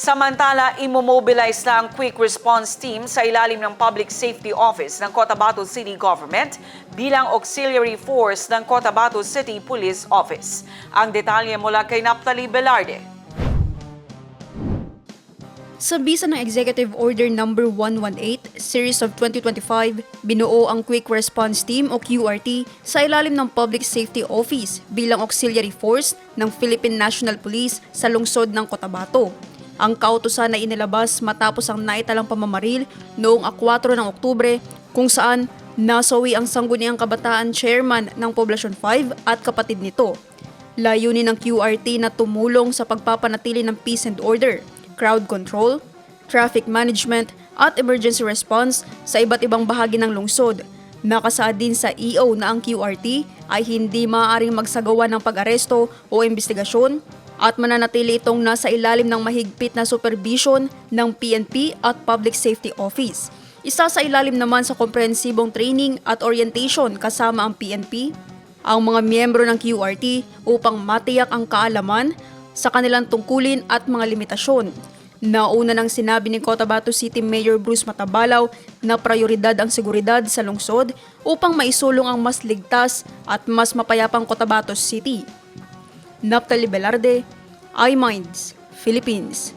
Samantala, imomobilize na ang Quick Response Team sa ilalim ng Public Safety Office ng Cotabato City Government bilang auxiliary force ng Cotabato City Police Office. Ang detalye mula kay Naptali Velarde. Sa bisa ng Executive Order No. 118, Series of 2025, binuo ang Quick Response Team o QRT sa ilalim ng Public Safety Office bilang auxiliary force ng Philippine National Police sa lungsod ng Cotabato. Ang kautusan na inilabas matapos ang naitalang pamamaril noong 4 ng Oktubre kung saan nasawi ang sangguniang kabataan chairman ng Poblacion 5 at kapatid nito. Layunin ng QRT na tumulong sa pagpapanatili ng peace and order, crowd control, traffic management at emergency response sa iba't ibang bahagi ng lungsod. Nakasaad din sa EO na ang QRT ay hindi maaaring magsagawa ng pag-aresto o investigasyon at mananatili itong nasa ilalim ng mahigpit na supervision ng PNP at Public Safety Office. Isa sa ilalim naman sa komprehensibong training at orientation kasama ang PNP, ang mga miyembro ng QRT upang matiyak ang kaalaman sa kanilang tungkulin at mga limitasyon. Nauna nang sinabi ni Cotabato City Mayor Bruce Matabalaw na prioridad ang seguridad sa lungsod upang maisulong ang mas ligtas at mas mapayapang Cotabato City. Naptali Velarde, iMinds, Philippines.